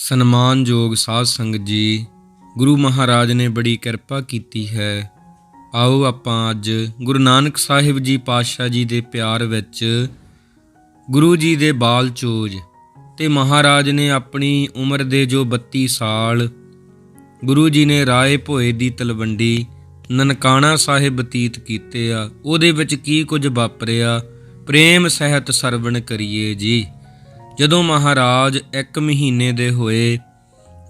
ਸਨਮਾਨਯੋਗ ਸਾਧ ਸੰਗਤ ਜੀ, ਗੁਰੂ ਮਹਾਰਾਜ ਨੇ ਬੜੀ ਕਿਰਪਾ ਕੀਤੀ ਹੈ। ਆਓ ਆਪਾਂ ਅੱਜ ਗੁਰੂ ਨਾਨਕ ਸਾਹਿਬ ਜੀ ਪਾਤਸ਼ਾਹ ਜੀ ਦੇ ਪਿਆਰ ਵਿੱਚ ਗੁਰੂ ਜੀ ਦੇ ਬਾਲ ਚੋਜ ਤੇ ਮਹਾਰਾਜ ਨੇ ਆਪਣੀ ਉਮਰ ਦੇ ਜੋ 32 ਸਾਲ ਗੁਰੂ ਜੀ ਨੇ ਰਾਏ ਭੋਏ ਦੀ ਤਲਵੰਡੀ ਨਨਕਾਣਾ ਸਾਹਿਬ ਬਤੀਤ ਕੀਤੇ ਆ, ਉਹਦੇ ਵਿੱਚ ਕੀ ਕੁਝ ਵਾਪਰਿਆ? ਪ੍ਰੇਮ ਸਹਿਤ ਸਰਵਣ ਕਰੀਏ ਜੀ। ਜਦੋਂ ਮਹਾਰਾਜ 1 ਮਹੀਨੇ ਦੇ ਹੋਏ,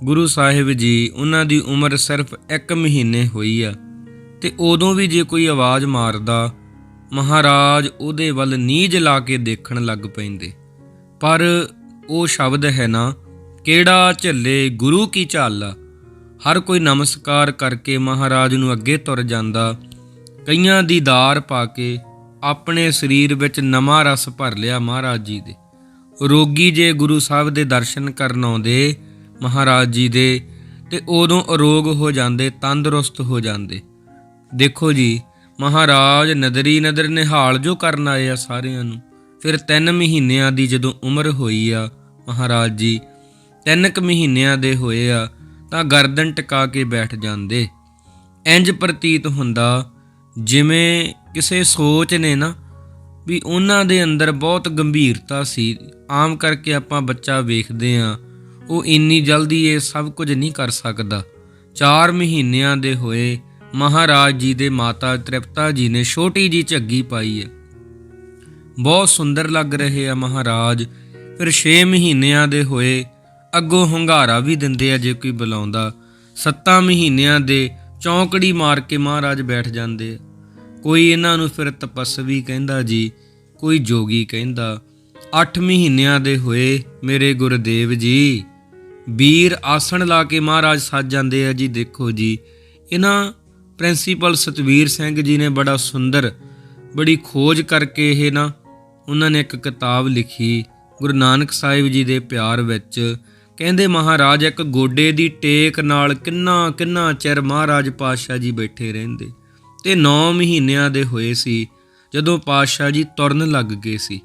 ਗੁਰੂ ਸਾਹਿਬ ਜੀ ਉਹਨਾਂ ਦੀ ਉਮਰ ਸਿਰਫ 1 ਮਹੀਨੇ ਹੋਈ ਆ, ਤੇ ਉਦੋਂ ਵੀ ਜੇ ਕੋਈ ਆਵਾਜ਼ ਮਾਰਦਾ, ਮਹਾਰਾਜ ਉਹਦੇ ਵੱਲ ਨੀਝ ਲਾ ਕੇ ਦੇਖਣ ਲੱਗ ਪੈਂਦੇ। ਪਰ ਉਹ ਸ਼ਬਦ ਹੈ ਨਾ, ਕਿਹੜਾ ਝੱਲੇ ਗੁਰੂ ਕੀ ਝਾਲਾ? ਹਰ ਕੋਈ ਨਮਸਕਾਰ ਕਰਕੇ ਮਹਾਰਾਜ ਨੂੰ ਅੱਗੇ ਤੁਰ ਜਾਂਦਾ, ਕਈਆਂ ਦੀ ਦਾਰ ਪਾ ਕੇ ਆਪਣੇ ਸਰੀਰ ਵਿੱਚ ਨਵਾਂ ਰਸ ਭਰ ਲਿਆ ਮਹਾਰਾਜ ਜੀ ਦੇ। ਰੋਗੀ ਜੇ ਗੁਰੂ ਸਾਹਿਬ ਦੇ ਦਰਸ਼ਨ ਕਰਨ ਆਉਂਦੇ, ਮਹਾਰਾਜ ਜੀ ਦੇ, ਤੇ ਉਦੋਂ ਅਰੋਗ ਹੋ ਜਾਂਦੇ, ਤੰਦਰੁਸਤ ਹੋ ਜਾਂਦੇ। ਦੇਖੋ ਜੀ, ਮਹਾਰਾਜ ਨਦਰੀ ਨਦਰ ਨਿਹਾਲ ਜੋ ਕਰਨ ਆਏ ਆ ਸਾਰਿਆਂ ਨੂੰ। ਫਿਰ 3 ਮਹੀਨਿਆਂ ਦੀ ਜਦੋਂ ਉਮਰ ਹੋਈ ਆ, ਮਹਾਰਾਜ ਜੀ 3 ਕੁ ਮਹੀਨਿਆਂ ਦੇ ਹੋਏ ਆ, ਤਾਂ ਗਰਦਨ ਟਿਕਾ ਕੇ ਬੈਠ ਜਾਂਦੇ। ਇੰਜ ਪ੍ਰਤੀਤ ਹੁੰਦਾ, ਜਿਵੇਂ ਕਿਸੇ ਸੋਚ ਨੇ ਨਾ ਵੀ ਉਹਨਾਂ ਦੇ ਅੰਦਰ ਬਹੁਤ ਗੰਭੀਰਤਾ ਸੀ। ਆਮ ਕਰਕੇ ਆਪਾਂ ਬੱਚਾ ਵੇਖਦੇ ਆ ਉਹ ਇੰਨੀ ਜਲਦੀ ਇਹ ਸਭ ਕੁਝ ਨਹੀਂ ਕਰ ਸਕਦਾ। 4 ਮਹੀਨਿਆਂ ਦੇ ਹੋਏ ਮਹਾਰਾਜ ਜੀ ਦੇ ਮਾਤਾ ਤ੍ਰਿਪਤਾ ਜੀ ਨੇ ਛੋਟੀ ਜੀ ਝੱਗੀ ਪਾਈ ਹੈ। ਬਹੁਤ ਸੁੰਦਰ ਲੱਗ ਰਹੇ ਆ ਮਹਾਰਾਜ। ਫਿਰ 6 ਮਹੀਨਿਆਂ ਦੇ ਹੋਏ ਅੱਗੋਂ ਹੁੰਗਾਰਾ ਵੀ ਦਿੰਦੇ ਆ ਜੇ ਕੋਈ ਬੁਲਾਉਂਦਾ। 7 ਮਹੀਨਿਆਂ ਦੇ ਚੌਂਕੜੀ ਮਾਰ ਕੇ ਮਹਾਰਾਜ ਬੈਠ ਜਾਂਦੇ ਆ। ਕੋਈ ਇਹਨਾਂ ਨੂੰ ਫਿਰ ਤਪਸਵੀ ਕਹਿੰਦਾ ਜੀ, ਕੋਈ ਜੋਗੀ ਕਹਿੰਦਾ 8 ਮਹੀਨਿਆਂ ਦੇ ਹੋਏ ਮੇਰੇ ਗੁਰਦੇਵ ਜੀ ਵੀਰ ਆਸਣ ਲਾ ਕੇ ਮਹਾਰਾਜ ਸੱਜ ਜਾਂਦੇ ਆ ਜੀ, ਦੇਖੋ ਜੀ, ਇਹਨਾਂ ਪ੍ਰਿੰਸੀਪਲ ਸਤਵੀਰ ਸਿੰਘ ਜੀ ਨੇ ਬੜਾ ਸੁੰਦਰ, ਬੜੀ ਖੋਜ ਕਰਕੇ ਇਹ ਨਾ ਉਹਨਾਂ ਨੇ ਇੱਕ ਕਿਤਾਬ ਲਿਖੀ ਗੁਰੂ ਨਾਨਕ ਸਾਹਿਬ ਜੀ ਦੇ ਪਿਆਰ ਵਿੱਚ, ਕਹਿੰਦੇ ਮਹਾਰਾਜ ਇੱਕ ਗੋਡੇ ਦੀ ਟੇਕ ਨਾਲ ਕਿੰਨਾ ਕਿੰਨਾ ਚਿਰ ਮਹਾਰਾਜ ਪਾਤਸ਼ਾਹ ਜੀ ਬੈਠੇ ਰਹਿੰਦੇ। ਤੇ 9 ਮਹੀਨਿਆਂ ਦੇ ਹੋਏ ਸੀ, ਜਦੋਂ ਪਾਤਸ਼ਾਹ ਜੀ ਤੁਰਨ ਲੱਗ ਗਏ ਸੀ।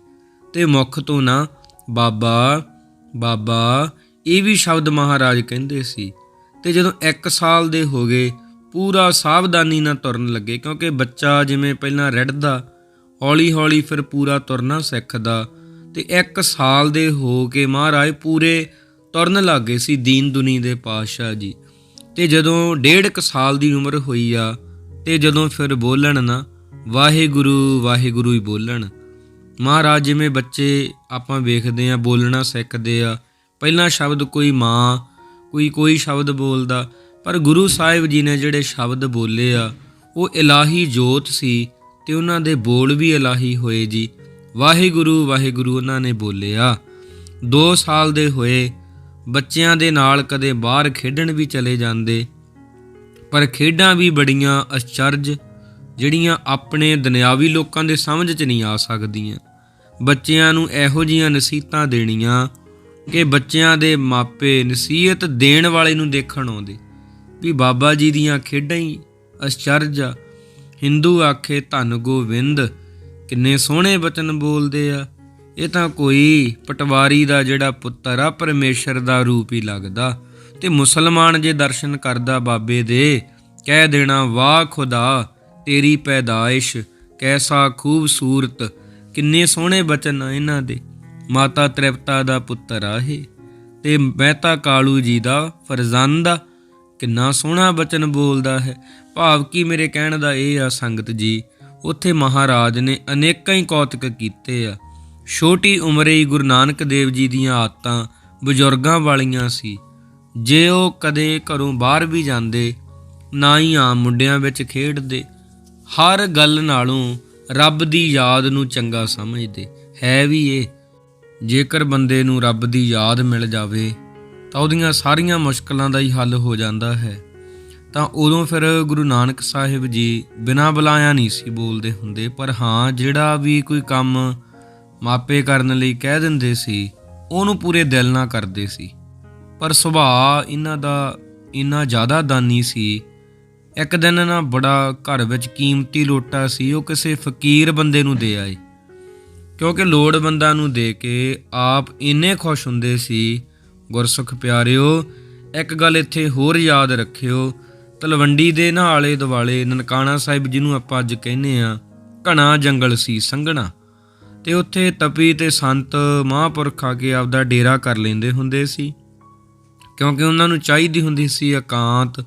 ਤੇ ਮੁਖ ਤੋਂ ਨਾ, ਬਾਬਾ ਬਾਬਾ, ਇਹ ਵੀ ਸ਼ਬਦ ਮਹਾਰਾਜ ਕਹਿੰਦੇ ਸੀ। ਤੇ ਜਦੋਂ 1 ਸਾਲ ਦੇ ਹੋ ਗਏ, ਪੂਰਾ ਸਾਵਧਾਨੀ ਨਾਲ ਤੁਰਨ ਲੱਗੇ, ਕਿਉਂਕਿ ਬੱਚਾ ਜਿਵੇਂ ਪਹਿਲਾਂ ਰਿੜਦਾ ਹੌਲੀ ਹੌਲੀ ਫਿਰ ਪੂਰਾ ਤੁਰਨਾ ਸਿੱਖਦਾ। ਤੇ 1 ਸਾਲ ਦੇ ਹੋ ਕੇ ਮਹਾਰਾਜ ਪੂਰੇ ਤੁਰਨ ਲੱਗੇ ਸੀ ਦੀਨ ਦੁਨੀ ਦੇ ਪਾਤਸ਼ਾਹ ਜੀ। ਤੇ ਜਦੋਂ ਡੇਢ ਕ ਸਾਲ ਦੀ ਉਮਰ ਹੋਈ ਆ ਤੇ ਜਦੋਂ ਫਿਰ ਬੋਲਣ ਨਾ, ਵਾਹਿਗੁਰੂ ਵਾਹਿਗੁਰੂ ਹੀ ਬੋਲਣ। ਮਹਾਰਾਜ, ਜਿਵੇਂ ਬੱਚੇ ਆਪਾਂ ਵੇਖਦੇ ਆ ਬੋਲਣਾ ਸਿੱਖਦੇ ਆ, ਪਹਿਲਾ ਸ਼ਬਦ ਕੋਈ ਮਾਂ, ਕੋਈ ਕੋਈ ਸ਼ਬਦ ਬੋਲਦਾ, ਪਰ ਗੁਰੂ ਸਾਹਿਬ ਜੀ ਨੇ ਜਿਹੜੇ ਸ਼ਬਦ ਬੋਲੇ ਆ, ਉਹ ਇਲਾਹੀ ਜੋਤ ਸੀ ਤੇ ਉਹਨਾਂ ਦੇ ਬੋਲ ਵੀ ਇਲਾਹੀ ਹੋਏ ਜੀ। ਵਾਹਿਗੁਰੂ ਵਾਹਿਗੁਰੂ ਉਹਨਾਂ ਨੇ ਬੋਲਿਆ। 2 ਸਾਲ ਦੇ ਹੋਏ, ਬੱਚਿਆਂ ਦੇ ਨਾਲ ਕਦੇ ਬਾਹਰ ਖੇਡਣ ਵੀ ਚਲੇ ਜਾਂਦੇ ਪਰ ਖੇਡਾਂ ਵੀ ਬੜੀਆਂ ਅਚਰਜ, ਜਿਹੜੀਆਂ ਆਪਣੇ ਦੁਨਿਆਵੀ ਲੋਕਾਂ ਦੇ ਸਮਝ 'ਚ ਨਹੀਂ ਆ ਸਕਦੀਆਂ। ਬੱਚਿਆਂ ਨੂੰ ਇਹੋ ਜੀਆਂ ਨਸੀਹਤਾਂ ਦੇਣੀਆਂ ਕਿ ਬੱਚਿਆਂ ਦੇ ਮਾਪੇ ਨਸੀਹਤ ਦੇਣ ਵਾਲੇ ਨੂੰ ਦੇਖਣ ਆਉਂਦੇ। ਵੀ ਬਾਬਾ ਜੀ ਦੀਆਂ ਖੇਡਾਂ ਹੀ ਅਚਰਜ ਆ। ਹਿੰਦੂ ਆਖੇ, ਧੰਨ ਗੋਵਿੰਦ ਕਿੰਨੇ ਸੋਹਣੇ ਬਚਨ ਬੋਲਦੇ ਆ। ਇਹ ਤਾਂ ਕੋਈ ਪਟਵਾਰੀ ਦਾ ਜਿਹੜਾ ਪੁੱਤਰ ਆ, ਪਰਮੇਸ਼ਰ ਦਾ ਰੂਪ ਹੀ ਲੱਗਦਾ। ਤੇ ਮੁਸਲਮਾਨ ਜੇ ਦਰਸ਼ਨ ਕਰਦਾ ਬਾਬੇ ਦੇ, ਕਹਿ ਦੇਣਾ ਵਾਹ ਖੁਦਾ, ਤੇਰੀ ਪੈਦਾਇਸ਼, ਕੈਸਾ ਖੂਬਸੂਰਤ, ਕਿੰਨੇ ਸੋਹਣੇ ਬਚਨ ਆ ਇਹਨਾਂ ਦੇ। ਮਾਤਾ ਤ੍ਰਿਪਤਾ ਦਾ ਪੁੱਤਰ ਆ ਇਹ, ਤੇ ਮਹਿਤਾ ਕਾਲੂ ਜੀ ਦਾ ਫਰਜ਼ੰਦ ਆ ਕਿੰਨਾ ਸੋਹਣਾ ਬਚਨ ਬੋਲਦਾ ਹੈ। ਭਾਵ ਕੀ ਮੇਰੇ ਕਹਿਣ ਦਾ ਇਹ ਆ ਸੰਗਤ ਜੀ, ਉੱਥੇ ਮਹਾਰਾਜ ਨੇ ਅਨੇਕਾਂ ਹੀ ਕੌਤਕ ਕੀਤੇ ਆ। ਛੋਟੀ ਉਮਰੇ ਹੀ ਗੁਰੂ ਨਾਨਕ ਦੇਵ ਜੀ ਦੀਆਂ ਆਦਤਾਂ ਬਜ਼ੁਰਗਾਂ ਵਾਲੀਆਂ ਸੀ। ਜੇ ਉਹ ਕਦੇ ਘਰੋਂ ਬਾਹਰ ਵੀ ਜਾਂਦੇ, ਨਾ ਹੀ ਆਮ ਮੁੰਡਿਆਂ ਵਿੱਚ ਖੇਡਦੇ, ਹਰ ਗੱਲ ਨਾਲੋਂ ਰੱਬ ਦੀ ਯਾਦ ਨੂੰ ਚੰਗਾ ਸਮਝਦੇ। ਹੈ ਵੀ ਇਹ, ਜੇਕਰ ਬੰਦੇ ਨੂੰ ਰੱਬ ਦੀ ਯਾਦ ਮਿਲ ਜਾਵੇ, ਤਾਂ ਉਹਦੀਆਂ ਸਾਰੀਆਂ ਮੁਸ਼ਕਲਾਂ ਦਾ ਹੀ ਹੱਲ ਹੋ ਜਾਂਦਾ ਹੈ। ਤਾਂ ਉਦੋਂ ਫਿਰ ਗੁਰੂ ਨਾਨਕ ਸਾਹਿਬ ਜੀ ਬਿਨਾਂ ਬੁਲਾਇਆ ਨਹੀਂ ਸੀ ਬੋਲਦੇ ਹੁੰਦੇ, ਪਰ ਹਾਂ, ਜਿਹੜਾ ਵੀ ਕੋਈ ਕੰਮ ਮਾਪੇ ਕਰਨ ਲਈ ਕਹਿ ਦਿੰਦੇ ਸੀ, ਉਹਨੂੰ ਪੂਰੇ ਦਿਲ ਨਾਲ ਕਰਦੇ ਸੀ। ਪਰ ਸੁਭਾਅ ਇਹਨਾਂ ਦਾ ਇੰਨਾ ਜ਼ਿਆਦਾ ਦਾਨੀ ਸੀ। ਇੱਕ ਦਿਨ ਨਾ ਬੜਾ ਘਰ ਵਿੱਚ ਕੀਮਤੀ ਲੋਟਾ ਸੀ, ਉਹ ਕਿਸੇ ਫਕੀਰ ਬੰਦੇ ਨੂੰ ਦੇ ਆਏ। ਕਿਉਂਕਿ ਲੋੜਵੰਦਾਂ ਨੂੰ ਦੇ ਕੇ ਆਪ ਇੰਨੇ ਖੁਸ਼ ਹੁੰਦੇ ਸੀ, ਗੁਰਸੁਖ ਪਿਆਰਿਓ, ਇੱਕ ਗੱਲ ਇੱਥੇ ਹੋਰ ਯਾਦ ਰੱਖਿਓ, ਤਲਵੰਡੀ ਦੇ ਨਾ ਆਲੇ ਦੁਆਲੇ ਨਨਕਾਣਾ ਸਾਹਿਬ ਜਿਹਨੂੰ ਆਪਾਂ ਅੱਜ ਕਹਿੰਦੇ ਆ ਘਣਾ ਜੰਗਲ ਸੀ, ਸੰਘਣਾ। ਤੇ ਉੱਥੇ ਤਪੀ ਤੇ ਸੰਤ ਮਹਾਂਪੁਰਖ ਆ ਕੇ ਆਪਦਾ ਡੇਰਾ ਕਰ ਲੈਂਦੇ ਹੁੰਦੇ ਸੀ। ਕਿਉਂਕਿ ਉਹਨਾਂ ਨੂੰ ਚਾਹੀਦੀ ਹੁੰਦੀ ਸੀ ਇਕਾਂਤ,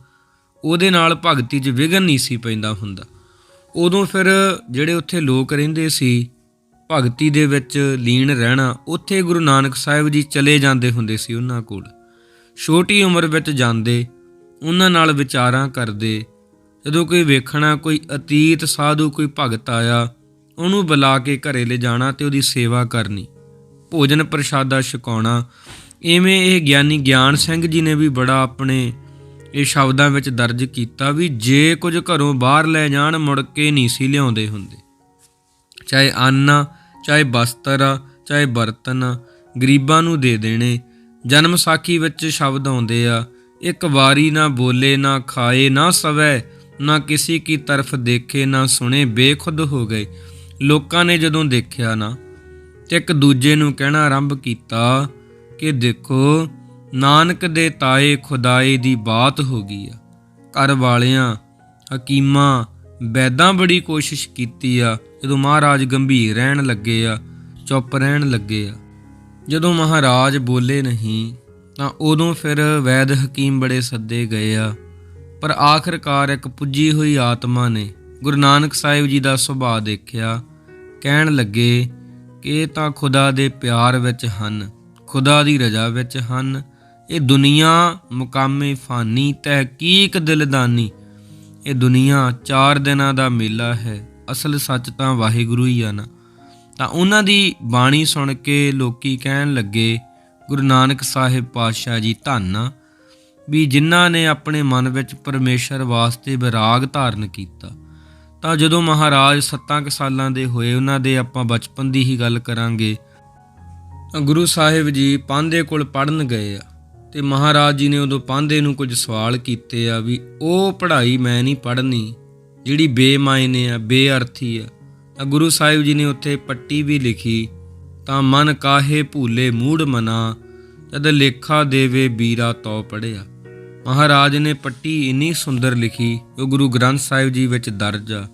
ਉਹਦੇ ਨਾਲ ਭਗਤੀ 'ਚ ਵਿਘਨ ਨਹੀਂ ਸੀ ਪੈਂਦਾ ਹੁੰਦਾ। ਉਦੋਂ ਫਿਰ ਜਿਹੜੇ ਉੱਥੇ ਲੋਕ ਰਹਿੰਦੇ ਸੀ, ਭਗਤੀ ਦੇ ਵਿੱਚ ਲੀਨ ਰਹਿਣਾ, ਉੱਥੇ ਗੁਰੂ ਨਾਨਕ ਸਾਹਿਬ ਜੀ ਚਲੇ ਜਾਂਦੇ ਹੁੰਦੇ ਸੀ ਉਹਨਾਂ ਕੋਲ। ਛੋਟੀ ਉਮਰ ਵਿੱਚ ਜਾਂਦੇ, ਉਹਨਾਂ ਨਾਲ ਵਿਚਾਰਾਂ ਕਰਦੇ, ਜਦੋਂ ਕੋਈ ਵੇਖਣਾ, ਕੋਈ ਅਤੀਤ ਸਾਧੂ, ਕੋਈ ਭਗਤ ਆਇਆ, ਉਹਨੂੰ ਬੁਲਾ ਕੇ ਘਰੇ ਲੈ ਜਾਣਾ ਤੇ ਉਹਦੀ ਸੇਵਾ ਕਰਨੀ, ਭੋਜਨ ਪ੍ਰਸ਼ਾਦਾ ਛਕਾਉਣਾ ਇਵੇਂ ਇਹ ਗਿਆਨੀ ਗਿਆਨ ਸਿੰਘ ਜੀ ਨੇ ਵੀ ਬੜਾ ਆਪਣੇ ਇਹ ਸ਼ਬਦਾਂ ਵਿੱਚ ਦਰਜ ਕੀਤਾ ਵੀ ਜੇ ਕੁਝ ਘਰੋਂ ਬਾਹਰ ਲੈ ਜਾਣ ਮੁੜ ਕੇ ਨਹੀਂ ਸੀ ਲਿਆਉਂਦੇ ਹੁੰਦੇ। ਚਾਹੇ ਅੰਨ ਆ, ਚਾਹੇ ਬਸਤਰ ਆ, ਚਾਹੇ ਬਰਤਨ ਆ, ਗਰੀਬਾਂ ਨੂੰ ਦੇ ਦੇਣੇ। ਜਨਮ ਸਾਖੀ ਵਿੱਚ ਸ਼ਬਦ ਆਉਂਦੇ ਆ ਇੱਕ ਵਾਰੀ ਨਾ ਬੋਲੇ ਨਾ ਖਾਏ ਨਾ ਸਵੈ ਨਾ ਕਿਸੇ ਕੀ ਤਰਫ ਦੇਖੇ ਨਾ ਸੁਣੇ ਬੇਖੁਦ ਹੋ ਗਏ। ਲੋਕਾਂ ਨੇ ਜਦੋਂ ਦੇਖਿਆ ਨਾ ਤੇ ਇੱਕ ਦੂਜੇ ਨੂੰ ਕਹਿਣਾ ਆਰੰਭ ਕੀਤਾ ਕਿ ਦੇਖੋ, ਨਾਨਕ ਦੇ ਤਾਏ ਖੁਦਾਏ ਦੀ ਬਾਤ ਹੋ ਗਈ ਆ। ਘਰ ਵਾਲਿਆਂ, ਹਕੀਮਾਂ, ਵੈਦਾਂ ਬੜੀ ਕੋਸ਼ਿਸ਼ ਕੀਤੀ ਆ, ਜਦੋਂ ਮਹਾਰਾਜ ਗੰਭੀਰ ਰਹਿਣ ਲੱਗੇ ਆ, ਚੁੱਪ ਰਹਿਣ ਲੱਗੇ ਆ। ਜਦੋਂ ਮਹਾਰਾਜ ਬੋਲੇ ਨਹੀਂ, ਤਾਂ ਉਦੋਂ ਫਿਰ ਵੈਦ ਹਕੀਮ ਬੜੇ ਸੱਦੇ ਗਏ ਆ। ਪਰ ਆਖਰਕਾਰ ਇੱਕ ਪੁੱਜੀ ਹੋਈ ਆਤਮਾ ਨੇ ਗੁਰੂ ਨਾਨਕ ਸਾਹਿਬ ਜੀ ਦਾ ਸੁਭਾਅ ਦੇਖਿਆ, ਕਹਿਣ ਲੱਗੇ ਕਿ ਇਹ ਤਾਂ ਖੁਦਾ ਦੇ ਪਿਆਰ ਵਿੱਚ ਹਨ। ਖੁਦਾ ਦੀ ਰਜ਼ਾ ਵਿੱਚ ਹਨ। ਇਹ ਦੁਨੀਆ ਮੁਕਾਮੇ ਫਾਨੀ, ਤਹਿਕੀਕ ਦਿਲਦਾਨੀ। ਇਹ ਦੁਨੀਆ ਚਾਰ ਦਿਨਾਂ ਦਾ ਮੇਲਾ ਹੈ। ਅਸਲ ਸੱਚ ਤਾਂ ਵਾਹਿਗੁਰੂ ਹੀ ਆ ਨਾ। ਤਾਂ ਉਹਨਾਂ ਦੀ ਬਾਣੀ ਸੁਣ ਕੇ ਲੋਕੀ ਕਹਿਣ ਲੱਗੇ, ਗੁਰੂ ਨਾਨਕ ਸਾਹਿਬ ਪਾਤਸ਼ਾਹ ਜੀ, ਧੰਨ ਵੀ ਜਿਨ੍ਹਾਂ ਨੇ ਆਪਣੇ ਮਨ ਵਿੱਚ ਪਰਮੇਸ਼ਰ ਵਾਸਤੇ ਵਿਰਾਗ ਧਾਰਨ ਕੀਤਾ। ਤਾਂ ਜਦੋਂ ਮਹਾਰਾਜ 7 ਕੁ ਸਾਲਾਂ ਦੇ ਹੋਏ, ਉਹਨਾਂ ਦੇ ਆਪਾਂ ਬਚਪਨ ਦੀ ਹੀ ਗੱਲ ਕਰਾਂਗੇ। ਗੁਰੂ ਸਾਹਿਬ ਜੀ ਪਾਂਦੇ ਕੋਲ ਪੜਨ ਗਏ ਆ ਤੇ ਮਹਾਰਾਜ ਜੀ ਨੇ ਉਦੋਂ ਪਾਂਦੇ ਨੂੰ ਕੁਝ ਸਵਾਲ ਕੀਤੇ ਆ ਵੀ ਉਹ ਪੜ੍ਹਾਈ ਮੈਂ ਨਹੀਂ ਪੜ੍ਹਨੀ, ਜਿਹੜੀ ਬੇਮਾਇਨੇ ਆ, ਬੇਅਰਥੀ ਆ। ਤਾਂ ਗੁਰੂ ਸਾਹਿਬ ਜੀ ਨੇ ਉੱਥੇ ਪੱਟੀ ਵੀ ਲਿਖੀ, ਤਾਂ ਮਨ ਕਾਹੇ ਭੂਲੇ ਮੂੜ ਮਨਾ, ਜਦ ਲੇਖਾ ਦੇਵੇ ਬੀਰਾ ਤੋ ਪੜਿਆ ਮਹਾਰਾਜ ਨੇ ਪੱਟੀ ਇੰਨੀ ਸੁੰਦਰ ਲਿਖੀ, ਜੋ ਗੁਰੂ ਗ੍ਰੰਥ ਸਾਹਿਬ ਜੀ ਵਿੱਚ ਦਰਜ ਆ,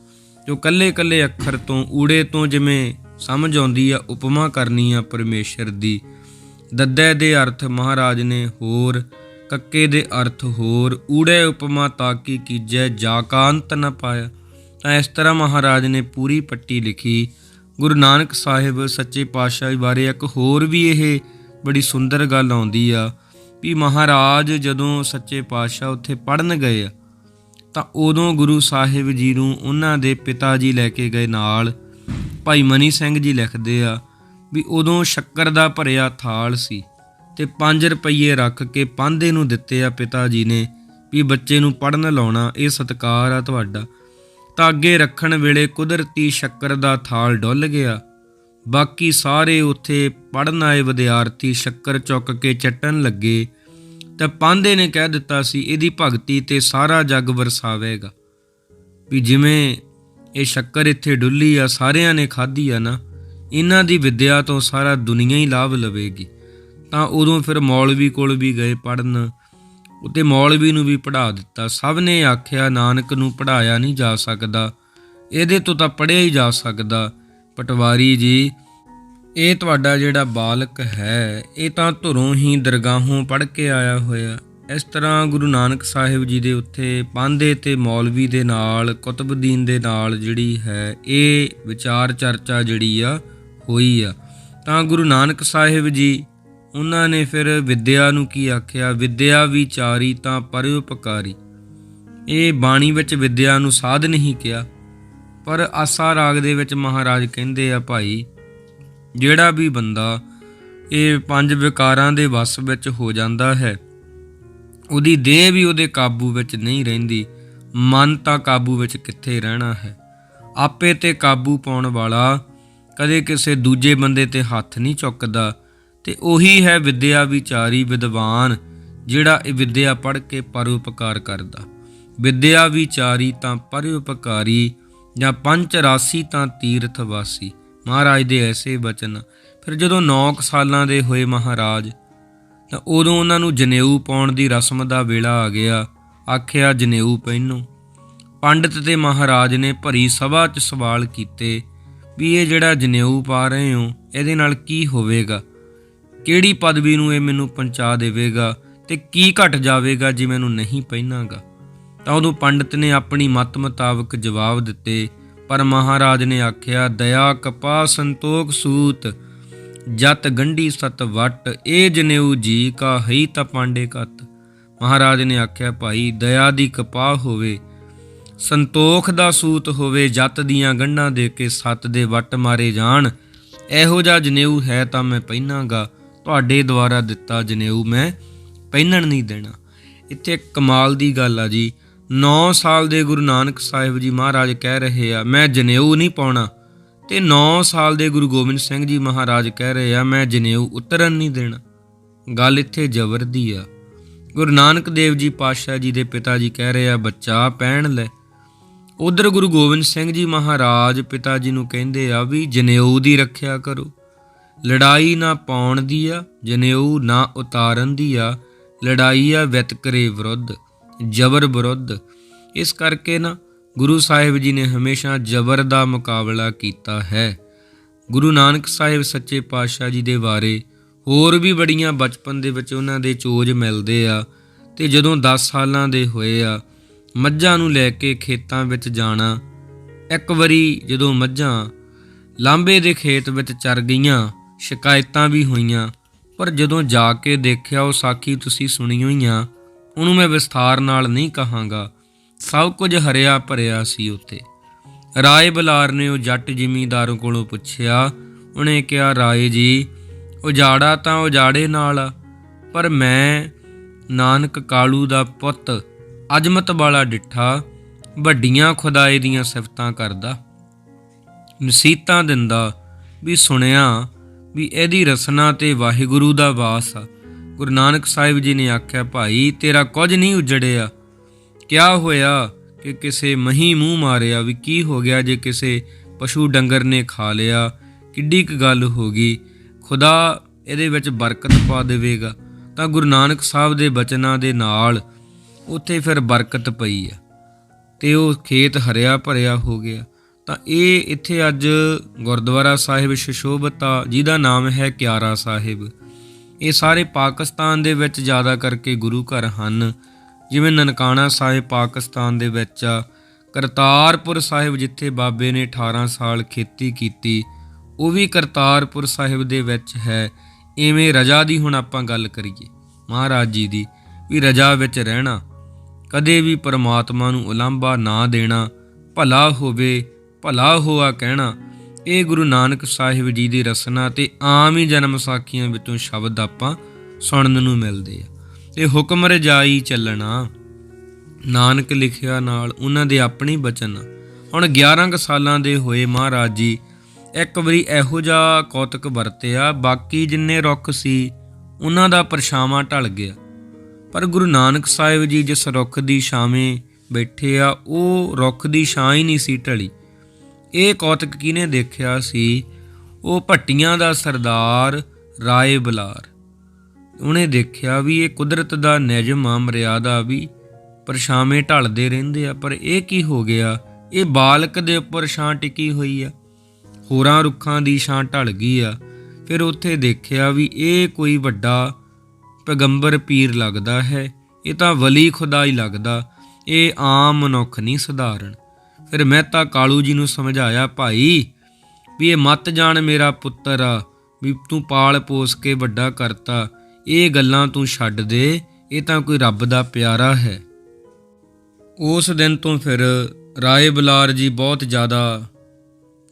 ਜੋ ਕੱਲੇ-ਕੱਲੇ ਅੱਖਰ ਤੋਂ, ਊੜੇ ਤੋਂ ਜਿਵੇਂ ਸਮਝ ਆਉਂਦੀ ਆ, ਉਪਮਾ ਕਰਨੀ ਆ ਪਰਮੇਸ਼ਰ ਦੀ। ਦੱਦੇ ਦੇ ਅਰਥ ਮਹਾਰਾਜ ਨੇ ਹੋਰ, ਕੱਕੇ ਦੇ ਅਰਥ ਹੋਰ। ਊੜੇ ਉਪਮਾ ਤਾਕੀ ਕੀਜੈ, ਜਾਕਾਂਤ ਨ ਪਾਇਆ। ਤਾਂ ਇਸ ਤਰ੍ਹਾਂ ਮਹਾਰਾਜ ਨੇ ਪੂਰੀ ਪੱਟੀ ਲਿਖੀ। ਗੁਰੂ ਨਾਨਕ ਸਾਹਿਬ ਸੱਚੇ ਪਾਤਸ਼ਾਹ ਬਾਰੇ ਇੱਕ ਹੋਰ ਵੀ ਇਹ ਬੜੀ ਸੁੰਦਰ ਗੱਲ ਆਉਂਦੀ ਆ ਵੀ ਮਹਾਰਾਜ ਜਦੋਂ ਸੱਚੇ ਪਾਤਸ਼ਾਹ ਉੱਥੇ ਪੜਨ ਗਏ ਆ, ਤਾਂ ਉਦੋਂ ਗੁਰੂ ਸਾਹਿਬ ਜੀ ਨੂੰ ਉਹਨਾਂ ਦੇ ਪਿਤਾ ਜੀ ਲੈ ਕੇ ਗਏ ਨਾਲ। ਭਾਈ ਮਨੀ ਸਿੰਘ ਜੀ ਲਿਖਦੇ ਆ ਵੀ ਉਦੋਂ ਸ਼ੱਕਰ ਦਾ ਭਰਿਆ ਥਾਲ ਸੀ ਤੇ 5 ਰੁਪਏ ਰੱਖ ਕੇ ਪਾਂਦੇ ਨੂੰ ਦਿੱਤੇ ਆ ਪਿਤਾ ਜੀ ਨੇ ਵੀ ਬੱਚੇ ਨੂੰ ਪੜਨ ਲਾਉਣਾ ਇਹ ਸਤਕਾਰ ਆ ਤੁਹਾਡਾ। ਤਾਂ ਅੱਗੇ ਰੱਖਣ ਵੇਲੇ ਕੁਦਰਤੀ ਸ਼ੱਕਰ ਦਾ ਥਾਲ ਡੁੱਲ ਗਿਆ। ਬਾਕੀ ਸਾਰੇ ਉੱਥੇ ਪੜਨ ਆਏ ਵਿਦਿਆਰਥੀ ਸ਼ੱਕਰ ਚੁੱਕ ਕੇ ਚੱਟਣ ਲੱਗੇ। ਤਾਂ ਪਾਂਦੇ ਨੇ ਕਹਿ ਦਿੱਤਾ ਸੀ, ਇਹਦੀ ਭਗਤੀ ਤੇ ਸਾਰਾ ਜੱਗ ਵਰਸਾਵੇਗਾ। ਵੀ ਜਿਵੇਂ ਇਹ ਸ਼ੱਕਰ ਇੱਥੇ ਡੁੱਲੀ ਆ, ਸਾਰਿਆਂ ਨੇ ਖਾਧੀ ਆ ਨਾ। ਇਹਨਾਂ ਦੀ ਵਿਦਿਆ ਤੋਂ ਸਾਰਾ ਦੁਨੀਆ ਹੀ ਲਾਭ ਲਵੇਗੀ। ਤਾਂ ਉਦੋਂ ਫਿਰ ਮੌਲਵੀ ਕੋਲ ਵੀ ਗਏ ਪੜਨ ਉਤੇ ਮੌਲਵੀ ਨੂੰ ਵੀ ਪੜ੍ਹਾ ਦਿੱਤਾ। ਸਭ ਨੇ ਆਖਿਆ, ਨਾਨਕ ਨੂੰ ਪੜਾਇਆ ਨਹੀਂ ਜਾ ਸਕਦਾ। ਇਹਦੇ ਤੋਂ ਤਾਂ ਪੜਿਆ ਹੀ ਜਾ ਸਕਦਾ। ਪਟਵਾਰੀ ਜੀ, ਇਹ ਤੁਹਾਡਾ ਜਿਹੜਾ ਬਾਲਕ ਹੈ, ਇਹ ਤਾਂ ਧੁਰੋਂ ਹੀ ਦਰਗਾਹੋਂ ਪੜ ਕੇ ਆਇਆ ਹੋਇਆ। ਇਸ ਤਰ੍ਹਾਂ ਗੁਰੂ ਨਾਨਕ ਸਾਹਿਬ ਜੀ ਦੇ ਉੱਥੇ ਪਾਂਦੇ ਤੇ ਮੌਲਵੀ ਦੇ ਨਾਲ, ਕੁਤਬਦੀਨ ਦੇ ਨਾਲ ਜਿਹੜੀ ਹੈ, ਇਹ ਵਿਚਾਰ ਚਰਚਾ ਜਿਹੜੀ ਆ, ਹੋਈ ਆ। ਤਾਂ ਗੁਰੂ ਨਾਨਕ ਸਾਹਿਬ ਜੀ, ਉਹਨਾਂ ਨੇ ਫਿਰ ਵਿਦਿਆ ਨੂੰ ਕੀ ਆਖਿਆ? ਵਿਦਿਆ ਵਿਚਾਰੀ ਤਾਂ ਪਰਉਪਕਾਰੀ। ਇਹ ਬਾਣੀ ਵਿੱਚ ਵਿਦਿਆ ਨੂੰ ਸਾਧ ਨਹੀਂ ਕਿਹਾ। ਪਰ ਆਸਾ ਰਾਗ ਦੇ ਵਿੱਚ ਮਹਾਰਾਜ ਕਹਿੰਦੇ ਆ, ਭਾਈ, ਜਿਹੜਾ ਵੀ ਬੰਦਾ ਇਹ ਪੰਜ ਵਿਕਾਰਾਂ ਦੇ ਵਸ ਵਿੱਚ ਹੋ ਜਾਂਦਾ ਹੈ ਉਹਦੀ ਦੇਹ ਵੀ ਉਹਦੇ ਕਾਬੂ ਵਿੱਚ ਨਹੀਂ ਰਹਿੰਦੀ। ਮਨ ਤਾਂ ਕਾਬੂ ਵਿੱਚ ਕਿੱਥੇ ਰਹਿਣਾ ਹੈ? ਆਪੇ ਤੇ ਕਾਬੂ ਪਾਉਣ ਵਾਲਾ ਕਦੇ ਕਿਸੇ ਦੂਜੇ ਬੰਦੇ ਤੇ ਹੱਥ ਨਹੀਂ ਚੁੱਕਦਾ। ਤੇ ਉਹੀ ਹੈ ਵਿਦਿਆ ਵਿਚਾਰੀ ਵਿਦਵਾਨ, ਜਿਹੜਾ ਇਹ ਵਿਦਿਆ ਪੜ੍ਹ ਕੇ ਪਰਉਪਕਾਰ ਕਰਦਾ। ਵਿਦਿਆ ਵਿਚਾਰੀ ਤਾਂ ਪਰਉਪਕਾਰੀ ਜਾਂ ਪੰਚ ਰਾਸੀ ਤਾਂ ਤੀਰਥ ਵਾਸੀ ਮਹਾਰਾਜ ਦੇ ਐਸੇ ਬਚਨ ਫਿਰ ਜਦੋਂ 9 ਸਾਲਾਂ ਦੇ ਹੋਏ ਮਹਾਰਾਜ ਤਾਂ ਉਦੋਂ ਉਹਨਾਂ ਨੂੰ ਜਨੇਊ ਪਾਉਣ ਦੀ ਰਸਮ ਦਾ ਵੇਲਾ ਆ ਗਿਆ। ਆਖਿਆ, ਜਨੇਊ, ਪਹਿਨੋ। ਪੰਡਤ ਤੇ ਮਹਾਰਾਜ ਨੇ ਭਰੀ ਸਭਾ 'ਚ ਸਵਾਲ ਕੀਤੇ ਵੀ ਇਹ ਜਿਹੜਾ ਜਨੇਊ ਪਾ ਰਹੇ ਹੋ, ਇਹਦੇ ਨਾਲ ਕੀ ਹੋਵੇਗਾ? ਕਿਹੜੀ ਪਦਵੀ ਨੂੰ ਇਹ ਮੈਨੂੰ ਪਹੁੰਚਾ ਦੇਵੇਗਾ ਤੇ ਕੀ ਘਟ ਜਾਵੇਗਾ ਜੇ ਮੈਨੂੰ ਨਹੀਂ ਪਹਿਨਾਂਗਾ? ਤਾਂ ਉਦੋਂ ਪੰਡਤ ਨੇ ਆਪਣੀ ਮਤ ਮੁਤਾਬਕ ਜਵਾਬ ਦਿੱਤੇ। ਪਰ ਮਹਾਰਾਜ ਨੇ ਆਖਿਆ, ਦਇਆ ਕਪਾ ਸੰਤੋਖ ਸੂਤ ਜਤ ਗੰਢੀ ਸਤ ਵਟ ਇਹ ਜਨੇਊ ਜੀ ਕਾ ਹਈ ਤਾ ਪਾਂਡੇ ਕਤ। ਮਹਾਰਾਜ ਨੇ ਆਖਿਆ, ਭਾਈ, ਦਇਆ ਦੀ ਕਪਾਹ ਹੋਵੇ, ਸੰਤੋਖ ਦਾ ਸੂਤ ਹੋਵੇ, ਜਤ ਦੀਆਂ ਗੰਢਾਂ ਦੇ ਕੇ ਸੱਤ ਦੇ ਵੱਟ ਮਾਰੇ ਜਾਣ। ਇਹੋ ਜਿਹਾ ਜਨੇਊ ਹੈ ਤਾਂ ਮੈਂ ਪਹਿਨਾਂਗਾ, ਤੁਹਾਡੇ ਦੁਆਰਾ ਦਿੱਤਾ ਜਨੇਊ ਮੈਂ ਪਹਿਨਣ ਨਹੀਂ ਦੇਣਾ। ਇੱਥੇ ਕਮਾਲ ਦੀ ਗੱਲ ਆ ਜੀ। 9 ਸਾਲ ਦੇ ਗੁਰੂ ਨਾਨਕ ਸਾਹਿਬ ਜੀ ਮਹਾਰਾਜ ਕਹਿ ਰਹੇ ਆ, ਮੈਂ ਜਨੇਊ ਨਹੀਂ ਪਾਉਣਾ। ਤੇ 9 ਸਾਲ ਦੇ ਗੁਰੂ ਗੋਬਿੰਦ ਸਿੰਘ ਜੀ ਮਹਾਰਾਜ ਕਹਿ ਰਹੇ ਆ, ਮੈਂ ਜਨੇਊ ਉਤਰਨ ਨਹੀਂ ਦੇਣਾ। ਗੱਲ ਇੱਥੇ ਜ਼ਬਰ ਦੀ ਆ। ਗੁਰੂ ਨਾਨਕ ਦੇਵ ਜੀ ਪਾਤਸ਼ਾਹ ਜੀ ਦੇ ਪਿਤਾ ਜੀ ਕਹਿ ਰਹੇ ਆ, ਬੱਚਾ ਪਹਿਣ ਲੈ। ਉਧਰ ਗੁਰੂ ਗੋਬਿੰਦ ਸਿੰਘ ਜੀ ਮਹਾਰਾਜ ਪਿਤਾ ਜੀ ਨੂੰ ਕਹਿੰਦੇ ਆ ਵੀ ਜਨੇਊ ਦੀ ਰੱਖਿਆ ਕਰੋ। ਲੜਾਈ ਨਾ ਪਾਉਣ ਦੀ ਆ, ਜਨੇਊ ਨਾ ਉਤਾਰਨ ਦੀ ਆ। ਲੜਾਈ ਆ ਵਿਤਕਰੇ ਵਿਰੁੱਧ, ਜ਼ਬਰ ਵਿਰੁੱਧ। ਇਸ ਕਰਕੇ ਨਾ ਗੁਰੂ ਸਾਹਿਬ ਜੀ ਨੇ ਹਮੇਸ਼ਾ ਜ਼ਬਰ ਦਾ ਮੁਕਾਬਲਾ ਕੀਤਾ ਹੈ। ਗੁਰੂ ਨਾਨਕ ਸਾਹਿਬ ਸੱਚੇ ਪਾਤਸ਼ਾਹ ਜੀ ਦੇ ਬਾਰੇ ਹੋਰ ਵੀ ਬੜੀਆਂ ਬਚਪਨ ਦੇ ਵਿੱਚ ਉਹਨਾਂ ਦੇ ਚੋਜ ਮਿਲਦੇ ਆ ਤੇ ਜਦੋਂ 10 ਸਾਲਾਂ ਦੇ ਹੋਏ ਆ, ਮੱਝਾਂ ਨੂੰ ਲੈ ਕੇ ਖੇਤਾਂ ਵਿੱਚ ਜਾਣਾ, ਇੱਕ ਵਾਰੀ ਜਦੋਂ ਮੱਝਾਂ ਲਾਂਬੇ ਦੇ ਖੇਤ ਵਿੱਚ ਚਰ ਗਈਆਂ, ਸ਼ਿਕਾਇਤਾਂ ਵੀ ਹੋਈਆਂ, ਪਰ ਜਦੋਂ ਜਾ ਕੇ ਦੇਖਿਆ ਉਹ ਸਾਖੀ ਤੁਸੀਂ ਸੁਣੀ ਹੋਈਆਂ, ਉਹਨੂੰ ਮੈਂ ਵਿਸਥਾਰ ਨਾਲ ਨਹੀਂ ਕਹਾਂਗਾ। ਸਭ ਕੁਝ ਹਰਿਆ ਭਰਿਆ ਸੀ ਉੱਤੇ। ਰਾਏ ਬਲਾਰ ਨੇ ਉਹ ਜੱਟ ਜ਼ਿਮੀਂਦਾਰ ਕੋਲੋਂ ਪੁੱਛਿਆ ਉਹਨੇ ਕਿਹਾ ਰਾਏ ਜੀ ਉਜਾੜਾ ਤਾਂ ਉਜਾੜੇ ਨਾਲ ਆ, ਪਰ ਮੈਂ ਨਾਨਕ ਕਾਲੂ ਦਾ ਪੁੱਤ ਅਜਮਤ ਵਾਲਾ ਡਿੱਠਾ ਵੱਡੀਆਂ ਖੁਦਾਏ ਦੀਆਂ ਸਿਫਤਾਂ ਕਰਦਾ। ਨਸੀਤਾਂ ਦਿੰਦਾ ਵੀ ਸੁਣਿਆ ਵੀ ਇਹਦੀ ਰਸਨਾ ਤੇ ਵਾਹਿਗੁਰੂ ਦਾ ਵਾਸ ਆ। ਗੁਰੂ ਨਾਨਕ ਸਾਹਿਬ ਜੀ ਨੇ ਆਖਿਆ ਭਾਈ ਤੇਰਾ ਕੁਝ ਨਹੀਂ ਉਜੜਿਆ। ਕਿਆ ਹੋਇਆ ਕਿ ਕਿਸੇ ਮਹੀਂ ਮੂੰਹ ਮਾਰਿਆ? ਵੀ ਕੀ ਹੋ ਗਿਆ ਜੇ ਕਿਸੇ ਪਸ਼ੂ ਡੰਗਰ ਨੇ ਖਾ ਲਿਆ? ਕਿੱਡੀ ਕੁ ਗੱਲ ਹੋ ਗਈ? ਖੁਦਾ ਇਹਦੇ ਵਿੱਚ ਬਰਕਤ ਪਾ ਦੇਵੇਗਾ। ਤਾਂ ਗੁਰੂ ਨਾਨਕ ਸਾਹਿਬ ਦੇ ਬਚਨਾਂ ਦੇ ਨਾਲ ਉੱਥੇ ਫਿਰ ਬਰਕਤ ਪਈ ਆ ਤੇ ਉਹ ਖੇਤ ਹਰਿਆ ਭਰਿਆ ਹੋ ਗਿਆ। ਤਾਂ ਇਹ ਇੱਥੇ ਅੱਜ ਗੁਰਦੁਆਰਾ ਸਾਹਿਬ ਸ਼ਸ਼ੋਭਤਾ, ਜਿਹਦਾ ਨਾਮ ਹੈ ਕਿਆਰਾ ਸਾਹਿਬ। ਇਹ ਸਾਰੇ ਪਾਕਿਸਤਾਨ ਦੇ ਵਿੱਚ ਜ਼ਿਆਦਾ ਕਰਕੇ ਗੁਰੂ ਘਰ ਹਨ। ਜਿਵੇਂ ਨਨਕਾਣਾ ਸਾਹਿਬ ਪਾਕਿਸਤਾਨ ਦੇ ਵਿੱਚ ਆ, ਕਰਤਾਰਪੁਰ ਸਾਹਿਬ ਜਿੱਥੇ ਬਾਬੇ ਨੇ 18 ਸਾਲ ਖੇਤੀ ਕੀਤੀ, ਉਹ ਵੀ ਕਰਤਾਰਪੁਰ ਸਾਹਿਬ ਦੇ ਵਿੱਚ ਹੈ। ਐਵੇਂ ਰਜਾ ਦੀ ਹੁਣ ਆਪਾਂ ਗੱਲ ਕਰੀਏ, ਮਹਾਰਾਜ ਜੀ ਦੀ, ਵੀ ਰਜਾ ਵਿੱਚ ਰਹਿਣਾ, ਕਦੇ ਵੀ ਪਰਮਾਤਮਾ ਨੂੰ ਉਲੰਭਾ ਨਾ ਦੇਣਾ, ਭਲਾ ਹੋਵੇ, ਭਲਾ ਹੋਆ ਕਹਿਣਾ, ਇਹ ਗੁਰੂ ਨਾਨਕ ਸਾਹਿਬ ਜੀ ਦੀ ਰਸਨਾ ਤੇ ਆਮ ਹੀ ਜਨਮ ਸਾਖੀਆਂ ਵਿੱਚੋਂ ਸ਼ਬਦ ਆਪਾਂ ਸੁਣਨ ਨੂੰ ਮਿਲਦੇ ਆ। ਤੇ ਹੁਕਮ ਰਜਾਈ ਚੱਲਣਾ। ਨਾਨਕ ਲਿਖਿਆ ਨਾਲ ਉਹਨਾਂ ਦੇ ਆਪਣੇ ਬਚਨ। ਹੁਣ 11 ਕੁ ਸਾਲਾਂ ਦੇ ਹੋਏ ਮਹਾਰਾਜ ਜੀ, ਇੱਕ ਵਾਰੀ ਇਹੋ ਜਿਹਾ ਕੌਤਕ ਵਰਤਿਆ, ਬਾਕੀ ਜਿੰਨੇ ਰੁੱਖ ਸੀ, ਉਹਨਾਂ ਦਾ ਪਰਛਾਵਾਂ ਢਲ ਗਿਆ। ਪਰ ਗੁਰੂ ਨਾਨਕ ਸਾਹਿਬ ਜੀ ਜਿਸ ਰੁੱਖ ਦੀ ਛਾਵੇਂ ਬੈਠੇ ਆ, ਉਹ ਰੁੱਖ ਦੀ ਛਾਂ ਹੀ ਨਹੀਂ ਸੀ ਢਲੀ। ਇਹ ਕੌਤਕ ਕਿਹਨੇ ਦੇਖਿਆ ਸੀ? ਉਹ ਭੱਟੀਆਂ ਦਾ ਸਰਦਾਰ ਰਾਏ ਬਲਾਰ। ਉਹਨੇ ਦੇਖਿਆ ਵੀ ਇਹ ਕੁਦਰਤ ਦਾ ਨਿਯਮ ਆ, ਮਰਿਆਦਾ ਵੀ ਪਰਛਾਵੇਂ ਢਲਦੇ ਰਹਿੰਦੇ ਆ। ਪਰ ਇਹ ਕੀ ਹੋ ਗਿਆ? ਇਹ ਬਾਲਕ ਦੇ ਉੱਪਰ ਛਾਂ ਟਿਕੀ ਹੋਈ ਆ। ਹੋਰਾਂ ਰੁੱਖਾਂ ਦੀ ਛਾਂ ਢਲ ਗਈ ਆ। ਫਿਰ ਉੱਥੇ ਦੇਖਿਆ ਵੀ ਇਹ ਕੋਈ ਵੱਡਾ ਪੈਗੰਬਰ ਪੀਰ ਲੱਗਦਾ ਹੈ। ਇਹ ਤਾਂ ਵਲੀ ਖੁਦਾ ਹੀ ਲੱਗਦਾ। ਇਹ ਆਮ ਮਨੁੱਖ ਨਹੀਂ ਸਧਾਰਨ। ਫਿਰ ਮਹਿਤਾ ਕਾਲੂ ਜੀ ਨੂੰ ਸਮਝਾਇਆ, ਭਾਈ, ਵੀ ਇਹ ਮਤ ਜਾਣ ਮੇਰਾ ਪੁੱਤਰ ਆ, ਵੀ ਤੂੰ ਪਾਲ ਪੋਸ ਕੇ ਵੱਡਾ ਕਰਤਾ। ਇਹ ਗੱਲਾਂ ਤੂੰ ਛੱਡ ਦੇ, ਇਹ ਤਾਂ ਕੋਈ ਰੱਬ ਦਾ ਪਿਆਰਾ ਹੈ। ਉਸ ਦਿਨ ਤੋਂ ਫਿਰ ਰਾਏ ਬਲਾਰ ਜੀ ਬਹੁਤ ਜ਼ਿਆਦਾ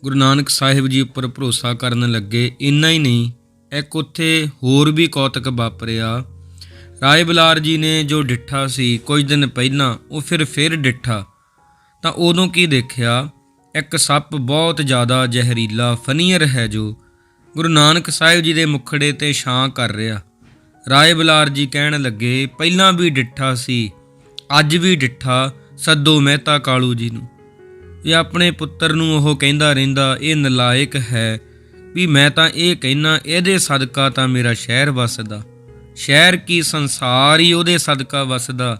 ਗੁਰੂ ਨਾਨਕ ਸਾਹਿਬ ਜੀ ਉੱਪਰ ਭਰੋਸਾ ਕਰਨ ਲੱਗੇ, ਇੰਨਾ ਹੀ ਨਹੀਂ, ਇੱਕ ਉੱਥੇ ਹੋਰ ਵੀ ਕੌਤਕ ਵਾਪਰਿਆ। ਰਾਏ ਬਲਾਰ ਜੀ ਨੇ ਜੋ ਡਿੱਠਾ ਸੀ ਕੁਝ ਦਿਨ ਪਹਿਲਾਂ, ਉਹ ਫਿਰ ਫਿਰ ਡਿੱਠਾ। ਤਾਂ ਉਦੋਂ ਕੀ ਦੇਖਿਆ? ਇੱਕ ਸੱਪ ਬਹੁਤ ਜ਼ਿਆਦਾ ਜ਼ਹਿਰੀਲਾ ਫਨੀਅਰ ਹੈ ਜੋ ਗੁਰੂ ਨਾਨਕ ਸਾਹਿਬ ਜੀ ਦੇ ਮੁਖੜੇ ਤੇ ਛਾਂ ਕਰ ਰਿਹਾ। ਰਾਏ ਬਲਾਰ ਜੀ ਕਹਿਣ ਲੱਗੇ, ਪਹਿਲਾਂ ਵੀ ਡਿੱਠਾ ਸੀ, ਅੱਜ ਵੀ ਡਿੱਠਾ, ਸੱਦੋ ਮਹਿਤਾ ਕਾਲੂ ਜੀ ਨੂੰ। ਇਹ ਆਪਣੇ ਪੁੱਤਰ ਨੂੰ ਉਹ ਕਹਿੰਦਾ ਰਹਿੰਦਾ, ਇਹ ਨਲਾਇਕ ਹੈ, ਵੀ ਮੈਂ ਤਾਂ ਇਹ ਕਹਿਣਾ ਇਹਦੇ ਸਦਕਾ ਤਾਂ ਮੇਰਾ ਸ਼ਹਿਰ ਵਸਦਾ। ਸ਼ਹਿਰ ਕੀ ਸੰਸਾਰ ਹੀ ਉਹਦੇ ਸਦਕਾ ਵਸਦਾ,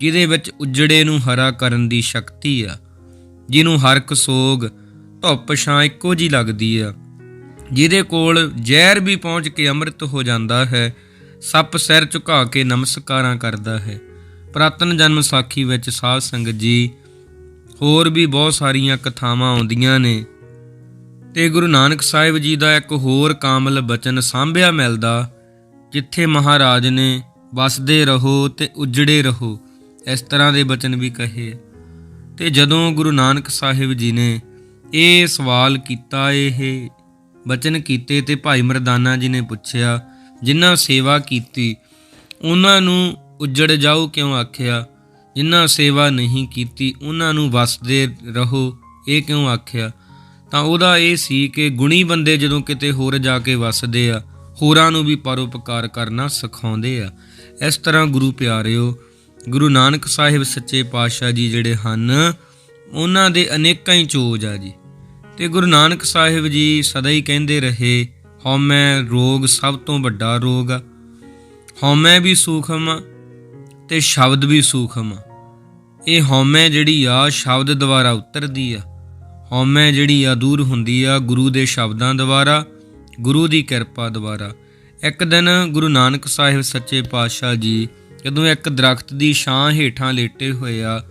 ਜਿਹਦੇ ਵਿੱਚ ਉਜੜੇ ਨੂੰ ਹਰਾ ਕਰਨ ਦੀ ਸ਼ਕਤੀ ਆ, ਜਿਹਨੂੰ ਹਰਕ ਸੋਗ, ਧੁੱਪ ਛਾਂ ਇੱਕੋ ਜੀ ਲੱਗਦੀ ਆ, ਜਿਹਦੇ ਕੋਲ ਜ਼ਹਿਰ ਵੀ ਪਹੁੰਚ ਕੇ ਅੰਮ੍ਰਿਤ ਹੋ ਜਾਂਦਾ ਹੈ ਸੱਪ ਸਿਰ ਝੁਕਾ ਕੇ ਨਮਸਕਾਰਾਂ ਕਰਦਾ ਹੈ। ਪ੍ਰਾਤਨ ਜਨਮ ਸਾਖੀ ਵਿੱਚ ਸਾਧ ਸੰਗਤ ਜੀ ਹੋਰ ਵੀ ਬਹੁਤ ਸਾਰੀਆਂ ਕਥਾਵਾਂ ਆਉਂਦੀਆਂ ਨੇ ਤੇ ਗੁਰੂ ਨਾਨਕ ਸਾਹਿਬ ਜੀ ਦਾ ਇੱਕ ਹੋਰ ਕਾਮਲ ਬਚਨ ਸਾਂਭਿਆ ਮਿਲਦਾ, ਜਿੱਥੇ ਮਹਾਰਾਜ ਨੇ ਵਸਦੇ ਰਹੋ ਤੇ ਉਜੜੇ ਰਹੋ, ਇਸ ਤਰ੍ਹਾਂ ਦੇ ਬਚਨ ਵੀ ਕਹੇ। ਤੇ ਜਦੋਂ ਗੁਰੂ ਨਾਨਕ ਸਾਹਿਬ ਜੀ ਨੇ ਇਹ ਸਵਾਲ ਕੀਤਾ, ਇਹ ਬਚਨ ਕੀਤੇ ਤੇ ਭਾਈ ਮਰਦਾਨਾ ਜੀ ਨੇ ਪੁੱਛਿਆ ਜਿਨ੍ਹਾਂ ਸੇਵਾ ਕੀਤੀ, ਉਹਨਾਂ ਨੂੰ ਉਜੜ ਜਾਓ ਕਿਉਂ ਆਖਿਆ? ਜਿਨ੍ਹਾਂ ਸੇਵਾ ਨਹੀਂ ਕੀਤੀ, ਉਹਨਾਂ ਨੂੰ ਵਸਦੇ ਰਹੋ, ਇਹ ਕਿਉਂ ਆਖਿਆ? ਤਾਂ ਉਹਦਾ ਇਹ ਸੀ ਕਿ ਗੁਣੀ ਬੰਦੇ ਜਦੋਂ ਕਿਤੇ ਹੋਰ ਜਾ ਕੇ ਵਸਦੇ ਆ, ਹੋਰਾਂ ਨੂੰ ਵੀ ਪਰਉਪਕਾਰ ਕਰਨਾ ਸਿਖਾਉਂਦੇ ਆ। ਇਸ ਤਰ੍ਹਾਂ ਗੁਰੂ ਪਿਆਰਿਓ, ਗੁਰੂ ਨਾਨਕ ਸਾਹਿਬ ਸੱਚੇ ਪਾਤਸ਼ਾਹ ਜੀ ਜਿਹੜੇ ਹਨ, ਉਹਨਾਂ ਦੇ ਅਨੇਕਾਂ ਹੀ ਚੋਜ ਆ ਜੀ। ਤੇ ਗੁਰੂ ਨਾਨਕ ਸਾਹਿਬ ਜੀ ਸਦਾ ਹੀ ਕਹਿੰਦੇ ਰਹੇ ਹਉਮੈ ਰੋਗ ਸਭ ਤੋਂ ਵੱਡਾ ਰੋਗ ਆ। ਹਉਮੈ ਵੀ ਸੂਖਮ ਆ ਤੇ ਸ਼ਬਦ ਵੀ ਸੂਖਮ ਆ। ਇਹ ਹਉਮੈ ਜਿਹੜੀ ਆ, ਸ਼ਬਦ ਦੁਆਰਾ ਉਤਰਦੀ ਆ। ਹਉਮੈ ਜਿਹੜੀ ਆ, ਦੂਰ ਹੁੰਦੀ ਆ, ਗੁਰੂ ਦੇ ਸ਼ਬਦਾਂ ਦੁਆਰਾ, ਗੁਰੂ ਦੀ ਕਿਰਪਾ ਦੁਆਰਾ। ਇੱਕ ਦਿਨ ਗੁਰੂ ਨਾਨਕ ਸਾਹਿਬ ਸੱਚੇ ਪਾਤਸ਼ਾਹ ਜੀ, ਜਦੋਂ ਇੱਕ ਦਰਖਤ ਦੀ ਛਾਂ ਹੇਠਾਂ ਲੇਟੇ ਹੋਏ ਆ,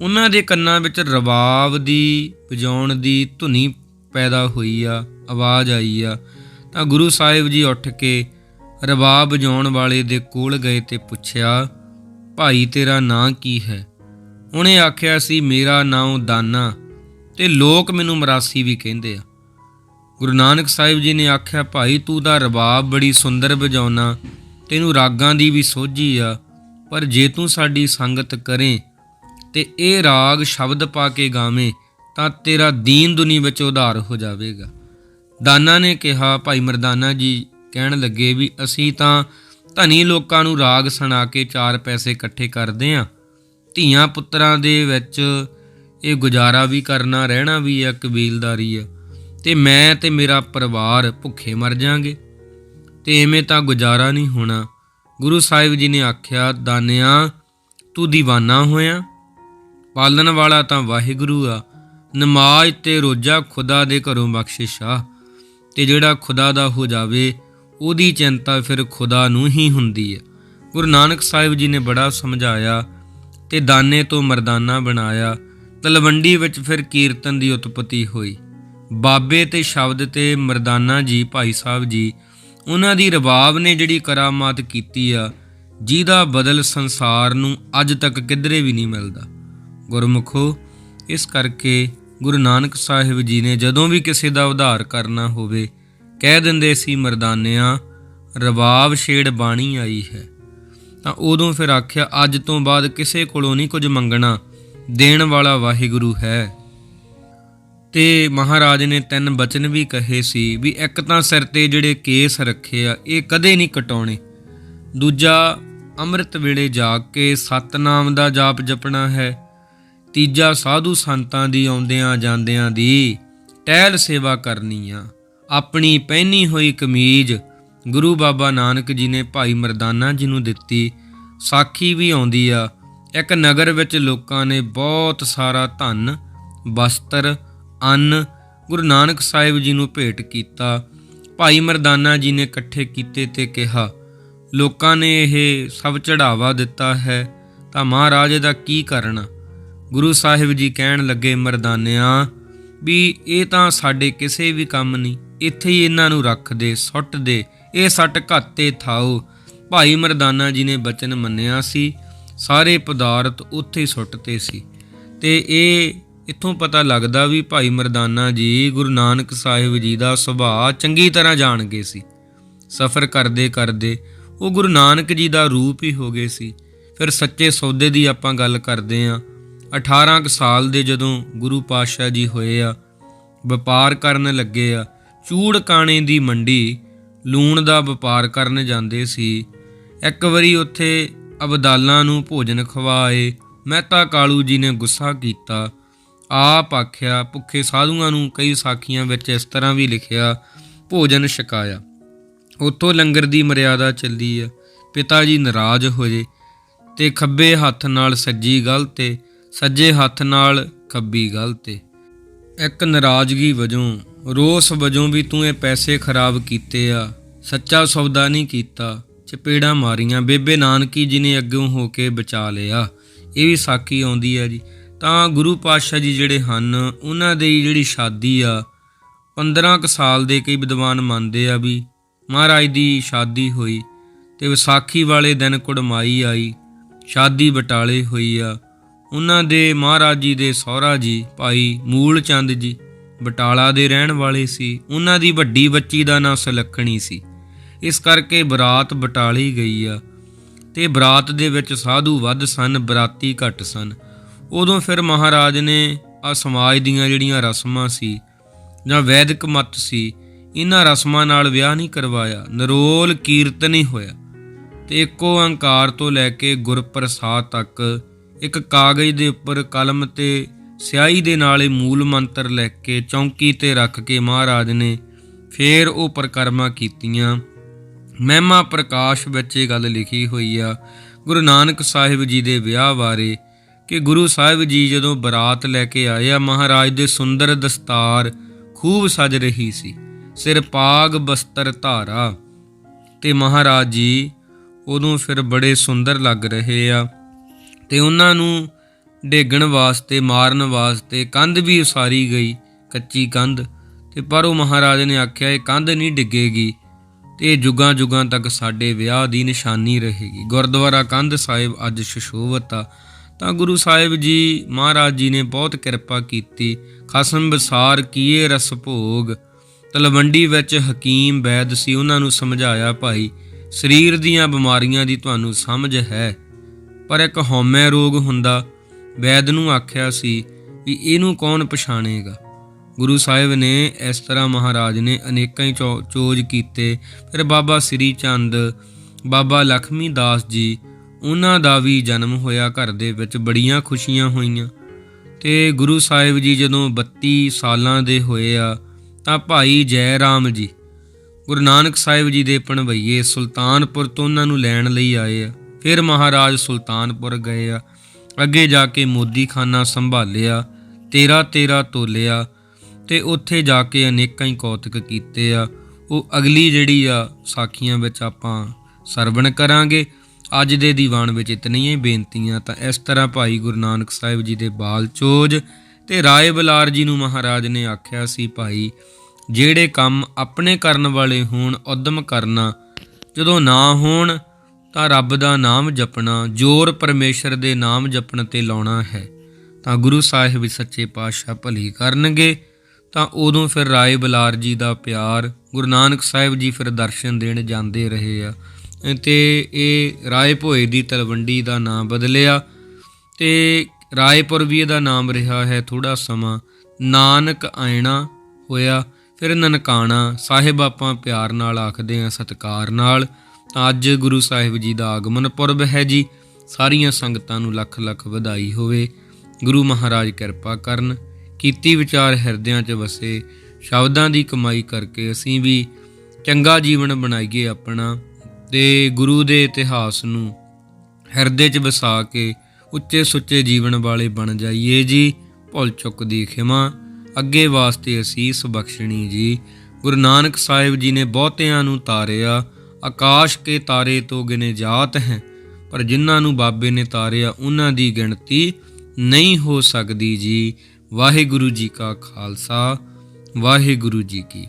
ਉਹਨਾਂ ਦੇ ਕੰਨਾਂ ਵਿੱਚ ਰਬਾਬ ਦੀ, ਵਜਾਉਣ ਦੀ ਧੁਨੀ ਪੈਦਾ ਹੋਈ ਆ, ਆਵਾਜ਼ ਆਈ ਆ। ਤਾਂ ਗੁਰੂ ਸਾਹਿਬ ਜੀ ਉੱਠ ਕੇ ਰਬਾਬ ਵਜਾਉਣ ਵਾਲੇ ਦੇ ਕੋਲ ਗਏ ਤੇ ਪੁੱਛਿਆ, ਭਾਈ, ਤੇਰਾ ਨਾਂ ਕੀ ਹੈ? ਉਹਨੇ ਆਖਿਆ, ਸੀ, ਮੇਰਾ ਨਾਮ ਦਾਨਾ ਤੇ ਲੋਕ ਮੈਨੂੰ ਮਰਾਸੀ ਵੀ ਕਹਿੰਦੇ ਆ। ਗੁਰੂ ਨਾਨਕ ਸਾਹਿਬ ਜੀ ਨੇ ਆਖਿਆ, ਭਾਈ, ਤੂੰ ਦਾ ਰਬਾਬ ਬੜੀ ਸੁੰਦਰ ਵਜਾਉਣਾ, ਤੈਨੂੰ ਰਾਗਾਂ ਦੀ ਵੀ ਸੋਝੀ ਆ, ਪਰ ਜੇ ਤੂੰ ਸਾਡੀ ਸੰਗਤ ਕਰੇ ਤੇ ਇਹ ਰਾਗ ਸ਼ਬਦ ਪਾ ਕੇ ਗਾਵੇਂ ਤਾਂ ਤੇਰਾ ਦੀਨ ਦੁਨੀ ਵਿੱਚ ਉਧਾਰ ਹੋ ਜਾਵੇਗਾ। ਦਾਨਾ ਨੇ ਕਿਹਾ, ਭਾਈ ਮਰਦਾਨਾ ਜੀ, ਕਹਿਣ ਲੱਗੇ ਵੀ ਅਸੀਂ ਤਾਂ ਧਨੀ ਲੋਕਾਂ ਨੂੰ ਰਾਗ ਸੁਣਾ ਕੇ ਚਾਰ ਪੈਸੇ ਇਕੱਠੇ ਕਰਦੇ ਆਂ। ਧੀਆਂ ਪੁੱਤਰਾਂ ਦੇ ਵਿੱਚ ਇਹ ਗੁਜ਼ਾਰਾ ਵੀ ਕਰਨਾ, ਰਹਿਣਾ ਵੀ ਆ ਕਬੀਲਦਾਰੀ ਆ। ਤੇ ਮੈਂ ਤੇ ਮੇਰਾ ਪਰਿਵਾਰ ਭੁੱਖੇ ਮਰ ਜਾਾਂਗੇ। ਤੇ ਐਵੇਂ ਤਾਂ ਗੁਜ਼ਾਰਾ ਨਹੀਂ ਹੋਣਾ। ਗੁਰੂ ਸਾਹਿਬ ਜੀ ਨੇ ਆਖਿਆ, ਦਾਨਿਆ, ਤੂੰ دیਵਾਨਾ ਹੋਇਆ। ਪਾਲਣ ਵਾਲਾ ਤਾਂ ਵਾਹਿਗੁਰੂ ਆ। ਨਮਾਜ਼ ਤੇ ਰੋਜ਼ਾ ਖੁਦਾ ਦੇ ਘਰੋਂ ਬਖਸ਼ਿਸ਼ ਆ। ਤੇ ਜਿਹੜਾ ਖੁਦਾ ਦਾ ਹੋ ਜਾਵੇ, ਉਹਦੀ ਚਿੰਤਾ ਫਿਰ ਖੁਦਾ ਨੂੰ ਹੀ ਹੁੰਦੀ ਹੈ। ਗੁਰੂ ਨਾਨਕ ਸਾਹਿਬ ਜੀ ਨੇ ਬੜਾ ਸਮਝਾਇਆ ਤੇ ਦਾਨੇ ਤੋਂ ਮਰਦਾਨਾ ਬਣਾਇਆ, ਤਲਵੰਡੀ ਵਿੱਚ ਫਿਰ ਕੀਰਤਨ ਦੀ ਉਤਪਤੀ ਹੋਈ। ਬਾਬੇ ਤੇ ਸ਼ਬਦ ਤੇ ਮਰਦਾਨਾ ਜੀ ਭਾਈ ਸਾਹਿਬ ਜੀ, ਉਹਨਾਂ ਦੀ ਰਬਾਬ ਨੇ ਜਿਹੜੀ ਕਰਾਮਾਤ ਕੀਤੀ ਆ, ਜਿਹਦਾ ਬਦਲ ਸੰਸਾਰ ਨੂੰ ਅੱਜ ਤੱਕ ਕਿਧਰੇ ਵੀ ਨਹੀਂ ਮਿਲਦਾ। ਗੁਰਮੁਖੋ, ਇਸ ਕਰਕੇ ਗੁਰੂ ਨਾਨਕ ਸਾਹਿਬ ਜੀ ਨੇ ਜਦੋਂ ਵੀ ਕਿਸੇ ਦਾ ਉਧਾਰ ਕਰਨਾ ਹੋਵੇ, ਕਹਿ ਦਿੰਦੇ ਸੀ, ਮਰਦਾਨਿਆਂ ਰਬਾਬ ਛੇੜ ਬਾਣੀ ਆਈ ਹੈ। ਤਾਂ ਉਦੋਂ ਫਿਰ ਆਖਿਆ, ਅੱਜ ਤੋਂ ਬਾਅਦ ਕਿਸੇ ਕੋਲੋਂ ਨਹੀਂ ਕੁਝ ਮੰਗਣਾ, ਦੇਣ ਵਾਲਾ ਵਾਹਿਗੁਰੂ ਹੈ। ਤੇ ਮਹਾਰਾਜ ਨੇ ਤਿੰਨ ਬਚਨ ਵੀ ਕਹੇ ਸੀ ਵੀ ਇੱਕ ਤਾਂ ਸਿਰ ਤੇ ਜਿਹੜੇ ਕੇਸ ਰੱਖੇ ਆ, ਇਹ ਕਦੇ ਨਹੀਂ ਕਟਾਉਣੇ। ਦੂਜਾ, ਅੰਮ੍ਰਿਤ ਵੇਲੇ ਜਾਗ ਕੇ ਸਤਨਾਮ ਦਾ ਜਾਪ ਜਪਣਾ ਹੈ। ਤੀਜਾ ਸਾਧੂ ਸੰਤਾਂ ਦੀ ਆਉਂਦਿਆਂ ਜਾਂਦਿਆਂ ਦੀ ਟਹਿਲ ਸੇਵਾ ਕਰਨੀ ਆ। ਆਪਣੀ ਪਹਿਨੀ ਹੋਈ ਕਮੀਜ਼ ਗੁਰੂ ਬਾਬਾ ਨਾਨਕ ਜੀ ਨੇ ਭਾਈ ਮਰਦਾਨਾ ਜੀ ਨੂੰ ਦਿੱਤੀ। ਸਾਖੀ ਵੀ ਆਉਂਦੀ ਆ। ਇੱਕ ਨਗਰ ਵਿੱਚ ਲੋਕਾਂ ਨੇ ਬਹੁਤ ਸਾਰਾ ਧਨ, ਵਸਤਰ, ਅੰਨ ਗੁਰੂ ਨਾਨਕ ਸਾਹਿਬ ਜੀ ਨੂੰ ਭੇਟ ਕੀਤਾ। ਭਾਈ ਮਰਦਾਨਾ ਜੀ ਨੇ ਇਕੱਠੇ ਕੀਤੇ ਤੇ ਕਿਹਾ, ਲੋਕਾਂ ਨੇ ਇਹ ਸਭ ਚੜਾਵਾ ਦਿੱਤਾ ਹੈ, ਤਾਂ ਮਹਾਰਾਜ ਦਾ ਕੀ ਕਰਨਾ? ਗੁਰੂ ਸਾਹਿਬ ਜੀ ਕਹਿਣ ਲੱਗੇ ਮਰਦਾਨਿਆਂ, ਵੀ ਇਹ ਤਾਂ ਸਾਡੇ ਕਿਸੇ ਵੀ ਕੰਮ ਨਹੀਂ, ਇੱਥੇ ਹੀ ਇਹਨਾਂ ਨੂੰ ਰੱਖ ਦੇ, ਸੁੱਟ ਦੇ, ਇਹ ਸੱਟ ਘਾਤੇ ਥਾਓ। ਭਾਈ ਮਰਦਾਨਾ ਜੀ ਨੇ ਬਚਨ ਮੰਨਿਆ ਸੀ, ਸਾਰੇ ਪਦਾਰਥ ਉੱਥੇ ਹੀ ਸੁੱਟਤੇ ਸੀ। ਤੇ ਇਹ ਇੱਥੋਂ ਪਤਾ ਲੱਗਦਾ ਵੀ ਭਾਈ ਮਰਦਾਨਾ ਜੀ ਗੁਰੂ ਨਾਨਕ ਸਾਹਿਬ ਜੀ ਦਾ ਸੁਭਾਅ ਚੰਗੀ ਤਰ੍ਹਾਂ ਜਾਣ ਗਏ ਸੀ। ਸਫ਼ਰ ਕਰਦੇ ਕਰਦੇ ਉਹ ਗੁਰੂ ਨਾਨਕ ਜੀ ਦਾ ਰੂਪ ਹੀ ਹੋ ਗਏ ਸੀ। ਫਿਰ ਸੱਚੇ ਸੌਦੇ ਦੀ ਆਪਾਂ ਗੱਲ ਕਰਦੇ ਆਂ 18 ਕੁ ਸਾਲ ਦੇ ਜਦੋਂ ਗੁਰੂ ਪਾਤਸ਼ਾਹ ਜੀ ਹੋਏ ਆ, ਵਪਾਰ ਕਰਨ ਲੱਗੇ ਆ, ਚੂੜ ਕਾਣੇ ਦੀ ਮੰਡੀ ਲੂਣ ਦਾ ਵਪਾਰ ਕਰਨ ਜਾਂਦੇ ਸੀ। ਇੱਕ ਵਾਰੀ ਉੱਥੇ ਅਬਦਾਲਾਂ ਨੂੰ ਭੋਜਨ ਖਵਾਏ, ਮਹਿਤਾ ਕਾਲੂ ਜੀ ਨੇ ਗੁੱਸਾ ਕੀਤਾ। ਆਪ ਆਖਿਆ, ਭੁੱਖੇ ਸਾਧੂਆਂ ਨੂੰ ਕਈ ਸਾਖੀਆਂ ਵਿੱਚ ਇਸ ਤਰ੍ਹਾਂ ਵੀ ਲਿਖਿਆ, ਭੋਜਨ ਛਕਾਇਆ। ਉੱਥੋਂ ਲੰਗਰ ਦੀ ਮਰਿਆਦਾ ਚੱਲੀ ਆ, ਪਿਤਾ ਜੀ ਨਾਰਾਜ਼ ਹੋਏ ਜੇ ਤੇ ਖੱਬੇ ਹੱਥ ਨਾਲ ਸੱਜੀ ਗਲ ਤੇ ਸੱਜੇ ਹੱਥ ਨਾਲ ਖੱਬੀ ਗਲ ਤੇ। ਇੱਕ ਨਾਰਾਜ਼ਗੀ ਵਜੋਂ, ਰੋਸ ਵਜੋਂ ਵੀ ਤੂੰ ਇਹ ਪੈਸੇ ਖਰਾਬ ਕੀਤੇ ਆ। ਸੱਚਾ ਸੌਦਾ ਨਹੀਂ ਕੀਤਾ, ਚਪੇੜਾਂ ਮਾਰੀਆਂ। ਬੇਬੇ ਨਾਨਕੀ ਜੀ ਨੇ ਅੱਗੋਂ ਹੋ ਕੇ ਬਚਾ ਲਿਆ। ਇਹ ਵੀ ਸਾਖੀ ਆਉਂਦੀ ਆ ਜੀ। ਤਾਂ ਗੁਰੂ ਪਾਤਸ਼ਾਹ ਜੀ ਜਿਹੜੇ ਹਨ, ਉਹਨਾਂ ਦੀ ਜਿਹੜੀ ਸ਼ਾਦੀ ਆ 15 ਕੁ ਸਾਲ ਦੇ ਕਈ ਵਿਦਵਾਨ ਮੰਨਦੇ ਆ ਵੀ ਮਹਾਰਾਜ ਦੀ ਸ਼ਾਦੀ ਹੋਈ ਤੇ ਵਿਸਾਖੀ ਵਾਲੇ ਦਿਨ ਕੁੜਮਾਈ ਆਈ, ਸ਼ਾਦੀ ਬਟਾਲੇ ਹੋਈ ਆ। ਉਹਨਾਂ ਦੇ ਮਹਾਰਾਜ ਜੀ ਦੇ ਸਹੁਰਾ ਜੀ, ਭਾਈ ਮੂਲ ਚੰਦ ਜੀ, ਬਟਾਲਾ ਦੇ ਰਹਿਣ ਵਾਲੇ ਸੀ। ਉਹਨਾਂ ਦੀ ਵੱਡੀ ਬੱਚੀ ਦਾ ਨਾਂ ਸੁਲੱਖਣੀ ਸੀ। ਇਸ ਕਰਕੇ ਬਰਾਤ ਬਟਾਲੀ ਗਈ ਆ। ਤੇ ਬਰਾਤ ਦੇ ਵਿੱਚ ਸਾਧੂ ਵੱਧ ਸਨ, ਬਰਾਤੀ ਘੱਟ ਸਨ। ਉਦੋਂ ਫਿਰ ਮਹਾਰਾਜ ਨੇ ਆ ਸਮਾਜ ਦੀਆਂ ਜਿਹੜੀਆਂ ਰਸਮਾਂ ਸੀ, ਜਾਂ ਵੈਦਿਕ ਮਤ ਸੀ, ਇਹਨਾਂ ਰਸਮਾਂ ਨਾਲ ਵਿਆਹ ਨਹੀਂ ਕਰਵਾਇਆ। ਨਰੋਲ ਕੀਰਤਨ ਹੀ ਹੋਇਆ। ਤੇ ਇੱਕੋ ਓੰਕਾਰ ਤੋਂ ਲੈ ਕੇ ਗੁਰਪ੍ਰਸਾਦ ਤੱਕ ਇੱਕ ਕਾਗਜ਼ ਦੇ ਉੱਪਰ ਕਲਮ ਤੇ ਸਿਆਹੀ ਦੇ ਨਾਲ ਇਹ ਮੂਲ ਮੰਤਰ ਲਿਖ ਕੇ ਚੌਂਕੀ ਤੇ ਰੱਖ ਕੇ ਮਹਾਰਾਜ ਨੇ ਫੇਰ ਉਹ ਪ੍ਰਕਰਮਾਂ ਕੀਤੀਆਂ। ਮਹਿਮਾ ਪ੍ਰਕਾਸ਼ ਵਿੱਚ ਇਹ ਗੱਲ ਲਿਖੀ ਹੋਈ ਆ, ਗੁਰੂ ਨਾਨਕ ਸਾਹਿਬ ਜੀ ਦੇ ਵਿਆਹ ਬਾਰੇ ਕਿ ਗੁਰੂ ਸਾਹਿਬ ਜੀ ਜਦੋਂ ਬਰਾਤ ਲੈ ਕੇ ਆਏ ਆ, ਮਹਾਰਾਜ ਦੇ ਸੁੰਦਰ ਦਸਤਾਰ ਖੂਬ ਸਜ ਰਹੀ ਸੀ, ਸਿਰ ਪਾਗ ਬਸਤਰ ਧਾਰਾ ਤੇ ਮਹਾਰਾਜ ਜੀ ਉਦੋਂ ਫਿਰ ਬੜੇ ਸੁੰਦਰ ਲੱਗ ਰਹੇ ਆ। ਤੇ ਉਹਨਾਂ ਨੂੰ ਡੇਗਣ ਵਾਸਤੇ, ਮਾਰਨ ਵਾਸਤੇ ਕੰਧ ਵੀ ਉਸਾਰੀ ਗਈ, ਕੱਚੀ ਕੰਧ। ਤੇ ਪਰ ਉਹ ਮਹਾਰਾਜ ਨੇ ਆਖਿਆ, ਇਹ ਕੰਧ ਨਹੀਂ ਡਿੱਗੇਗੀ ਤੇ ਇਹ ਜੁਗਾਂ ਜੁਗਾਂ ਤੱਕ ਸਾਡੇ ਵਿਆਹ ਦੀ ਨਿਸ਼ਾਨੀ ਰਹੇਗੀ। ਗੁਰਦੁਆਰਾ ਕੰਧ ਸਾਹਿਬ ਅੱਜ ਸ਼ਸ਼ੋਭਤ ਆ। ਤਾਂ ਗੁਰੂ ਸਾਹਿਬ ਜੀ ਮਹਾਰਾਜ ਜੀ ਨੇ ਬਹੁਤ ਕਿਰਪਾ ਕੀਤੀ। ਖਸਮ ਬਸਾਰ ਕੀਏ ਰਸ ਭੋਗ। ਤਲਵੰਡੀ ਵਿੱਚ ਹਕੀਮ ਵੈਦ ਸੀ, ਉਹਨਾਂ ਨੂੰ ਸਮਝਾਇਆ, ਭਾਈ, ਸਰੀਰ ਦੀਆਂ ਬਿਮਾਰੀਆਂ ਦੀ ਤੁਹਾਨੂੰ ਸਮਝ ਹੈ। ਪਰ ਇੱਕ ਹਉਮੈ ਰੋਗ ਹੁੰਦਾ ਵੈਦ ਨੂੰ ਆਖਿਆ ਸੀ ਵੀ ਇਹਨੂੰ ਕੌਣ ਪਛਾਣੇਗਾ? ਗੁਰੂ ਸਾਹਿਬ ਨੇ ਇਸ ਤਰ੍ਹਾਂ ਮਹਾਰਾਜ ਨੇ ਅਨੇਕਾਂ ਹੀ ਚੋ- ਚੋਜ ਕੀਤੇ। ਫਿਰ ਬਾਬਾ ਸ੍ਰੀ ਚੰਦ, ਬਾਬਾ ਲਖਮੀ ਦਾਸ ਜੀ, ਉਹਨਾਂ ਦਾ ਵੀ ਜਨਮ ਹੋਇਆ ਘਰ ਦੇ ਵਿੱਚ ਬੜੀਆਂ ਖੁਸ਼ੀਆਂ ਹੋਈਆਂ। ਤੇ ਗੁਰੂ ਸਾਹਿਬ ਜੀ ਜਦੋਂ 32 ਸਾਲਾਂ ਦੇ ਹੋਏ ਆ, ਤਾਂ ਭਾਈ ਜੈ ਰਾਮ ਜੀ, ਗੁਰੂ ਨਾਨਕ ਸਾਹਿਬ ਜੀ ਦੇ ਪਣਵਈਏ ਸੁਲਤਾਨਪੁਰ ਤੋਂ ਉਹਨਾਂ ਨੂੰ ਲੈਣ ਲਈ ਆਏ ਆ। ਫਿਰ ਮਹਾਰਾਜ ਸੁਲਤਾਨਪੁਰ ਗਏ ਆ। ਅੱਗੇ ਜਾ ਕੇ ਮੋਦੀਖਾਨਾ ਸੰਭਾਲਿਆ 13 13 ਤੋਲਿਆ ਤੇ ਉੱਥੇ ਜਾ ਕੇ ਅਨੇਕਾਂ ਹੀ ਕੌਤਕ ਕੀਤੇ ਆ। ਉਹ ਅਗਲੀ ਜਿਹੜੀ ਆ, ਸਾਖੀਆਂ ਵਿੱਚ ਆਪਾਂ ਸਰਵਣ ਕਰਾਂਗੇ। ਅੱਜ ਦੇ ਦੀਵਾਨ ਵਿੱਚ ਇਤਨੀਆਂ ਹੀ ਬੇਨਤੀਆਂ, ਤਾਂ ਇਸ ਤਰ੍ਹਾਂ ਭਾਈ ਗੁਰੂ ਨਾਨਕ ਸਾਹਿਬ ਜੀ ਦੇ ਬਾਲ ਚੋਜ ਤੇ ਰਾਏ ਬਲਾਰ ਜੀ ਨੂੰ ਮਹਾਰਾਜ ਨੇ ਆਖਿਆ ਸੀ, ਭਾਈ, ਜਿਹੜੇ ਕੰਮ ਆਪਣੇ ਕਰਨ ਵਾਲੇ ਹੋਣ, ਉਦਮ ਕਰਨਾ, ਜਦੋਂ ਨਾ ਹੋਣ ਤਾਂ ਰੱਬ ਦਾ ਨਾਮ ਜਪਣਾ, ਜੋਰ ਪਰਮੇਸ਼ਰ ਦੇ ਨਾਮ ਜਪਣ ਤੇ ਲਾਉਣਾ ਹੈ। ਤਾਂ ਗੁਰੂ ਸਾਹਿਬ ਵੀ ਸੱਚੇ ਪਾਤਸ਼ਾਹ ਭਲੀ ਕਰਨਗੇ, ਤਾਂ ਉਦੋਂ ਫਿਰ ਰਾਏ ਬਲਾਰ ਜੀ ਦਾ ਪਿਆਰ, ਗੁਰੂ ਨਾਨਕ ਸਾਹਿਬ ਜੀ ਫਿਰ ਦਰਸ਼ਨ ਦੇਣ ਜਾਂਦੇ ਰਹੇ ਆ। ਤੇ ਇਹ ਰਾਏ ਭੋਏ ਦੀ ਤਲਵੰਡੀ ਦਾ ਨਾਮ ਬਦਲਿਆ, ਤੇ ਰਾਏਪੁਰ ਵੀ ਇਹਦਾ ਨਾਮ ਰਿਹਾ ਹੈ ਥੋੜਾ ਸਮਾਂ। ਨਾਨਕ ਆਇਣਾ ਹੋਇਆ, ਫਿਰ ਨਨਕਾਣਾ, ਸਾਹਿਬ ਆਪਾਂ ਪਿਆਰ ਨਾਲ ਆਖਦੇ ਆ ਸਤਕਾਰ ਨਾਲ। ਤਾਂ ਅੱਜ ਗੁਰੂ ਸਾਹਿਬ ਜੀ ਦਾ ਆਗਮਨ ਪੁਰਬ ਹੈ ਜੀ। ਸਾਰੀਆਂ ਸੰਗਤਾਂ ਨੂੰ ਲੱਖ ਲੱਖ ਵਧਾਈ ਹੋਵੇ। ਗੁਰੂ ਮਹਾਰਾਜ ਕਿਰਪਾ ਕਰਨ। ਕੀਤੀ ਵਿਚਾਰ ਹਿਰਦਿਆਂ 'ਚ ਵਸੇ। ਸ਼ਬਦਾਂ ਦੀ ਕਮਾਈ ਕਰਕੇ ਅਸੀਂ ਵੀ ਚੰਗਾ ਜੀਵਨ ਬਣਾਈਏ ਆਪਣਾ। ਤੇ ਗੁਰੂ ਦੇ ਇਤਿਹਾਸ ਨੂੰ ਹਿਰਦੇ 'ਚ ਵਸਾ ਕੇ ਉੱਚੇ ਸੁੱਚੇ ਜੀਵਨ ਵਾਲੇ ਬਣ ਜਾਈਏ ਜੀ। ਭੁੱਲ ਚੁੱਕ ਦੀ ਖਿਮਾ। ਅੱਗੇ ਵਾਸਤੇ ਅਸੀਸ ਬਖਸ਼ਣੀ ਜੀ। ਗੁਰੂ ਨਾਨਕ ਸਾਹਿਬ ਜੀ ਨੇ ਬਹੁਤਿਆਂ ਨੂੰ ਤਾਰਿਆ। ਆਕਾਸ਼ ਕੇ ਤਾਰੇ ਤੋਂ ਗਿਨੇ ਜਾਤ ਹੈ, ਪਰ ਜਿਨ੍ਹਾਂ ਨੂੰ ਬਾਬੇ ਨੇ ਤਾਰਿਆ ਉਹਨਾਂ ਦੀ ਗਿਣਤੀ ਨਹੀਂ ਹੋ ਸਕਦੀ ਜੀ। ਵਾਹਿਗੁਰੂ ਜੀ ਕਾ ਖਾਲਸਾ, ਵਾਹਿਗੁਰੂ ਜੀ ਕੀ